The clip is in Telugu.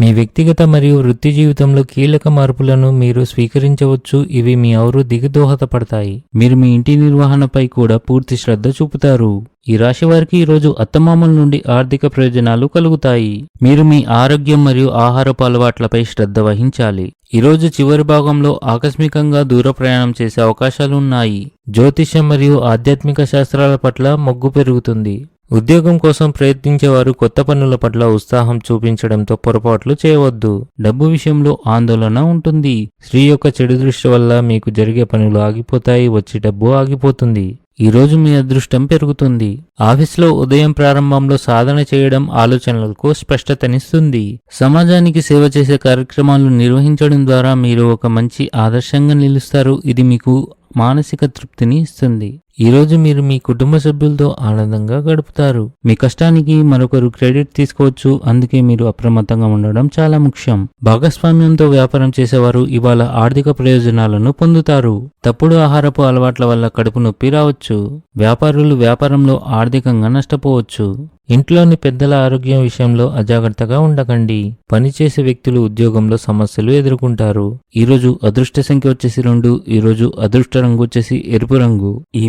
మీ వ్యక్తిగత మరియు వృత్తి జీవితంలో కీలక మార్పులను మీరు స్వీకరించవచ్చు. ఇవి మీ అభివృద్ధికి దోహదపడతాయి మీరు మీ ఇంటి నిర్వహణపై కూడా పూర్తి శ్రద్ధ చూపుతారు. ఈ రాశి వారికి ఈరోజు అత్తమామల నుండి ఆర్థిక ప్రయోజనాలు కలుగుతాయి. మీరు మీ ఆరోగ్యం మరియు ఆహారపు అలవాట్లపై శ్రద్ధ వహించాలి. ఈరోజు చివరి భాగంలో ఆకస్మికంగా దూర ప్రయాణం చేసే అవకాశాలు ఉన్నాయి జ్యోతిష్యం మరియు ఆధ్యాత్మిక శాస్త్రాల పట్ల మొగ్గు పెరుగుతుంది. ఉద్యోగం కోసం ప్రయత్నించేవారు కొత్త పనుల పట్ల ఉత్సాహం చూపించడంతో పొరపాట్లు చేయవద్దు. డబ్బు విషయంలో ఆందోళన ఉంటుంది. స్త్రీ యొక్క చెడు దృష్టి వల్ల మీకు జరిగే పనులు ఆగిపోతాయి వచ్చి డబ్బు ఆగిపోతుంది. ఈ రోజు మీ అదృష్టం పెరుగుతుంది. ఆఫీస్లో ఉదయం ప్రారంభంలో సాధన చేయడం ఆలోచనలకు స్పష్టతనిస్తుంది. సమాజానికి సేవ చేసే కార్యక్రమాలు నిర్వహించడం ద్వారా మీరు ఒక మంచి ఆదర్శంగా నిలుస్తారు. ఇది మీకు మానసిక తృప్తిని ఇస్తుంది. ఈ రోజు మీరు మీ కుటుంబ సభ్యులతో ఆనందంగా గడుపుతారు. మీ కష్టానికి మరొకరు క్రెడిట్ తీసుకోవచ్చు. అందుకే మీరు అప్రమత్తంగా ఉండడం చాలా ముఖ్యం. భాగస్వామ్యంతో వ్యాపారం చేసేవారు ఇవాళ ఆర్థిక ప్రయోజనాలను పొందుతారు. తప్పుడు ఆహారపు అలవాట్ల వల్ల కడుపు నొప్పి రావచ్చు. వ్యాపారులు వ్యాపారంలో ఆర్థికంగా నష్టపోవచ్చు. ఇంట్లోని పెద్దల ఆరోగ్యం విషయంలో అజాగ్రత్తగా ఉండకండి. పనిచేసే వ్యక్తులు ఉద్యోగంలో సమస్యలు ఎదుర్కొంటారు. ఈరోజు అదృష్ట సంఖ్య వచ్చేసి రెండు ఈరోజు అదృష్ట రంగు వచ్చేసి ఎరుపు రంగు. ఈ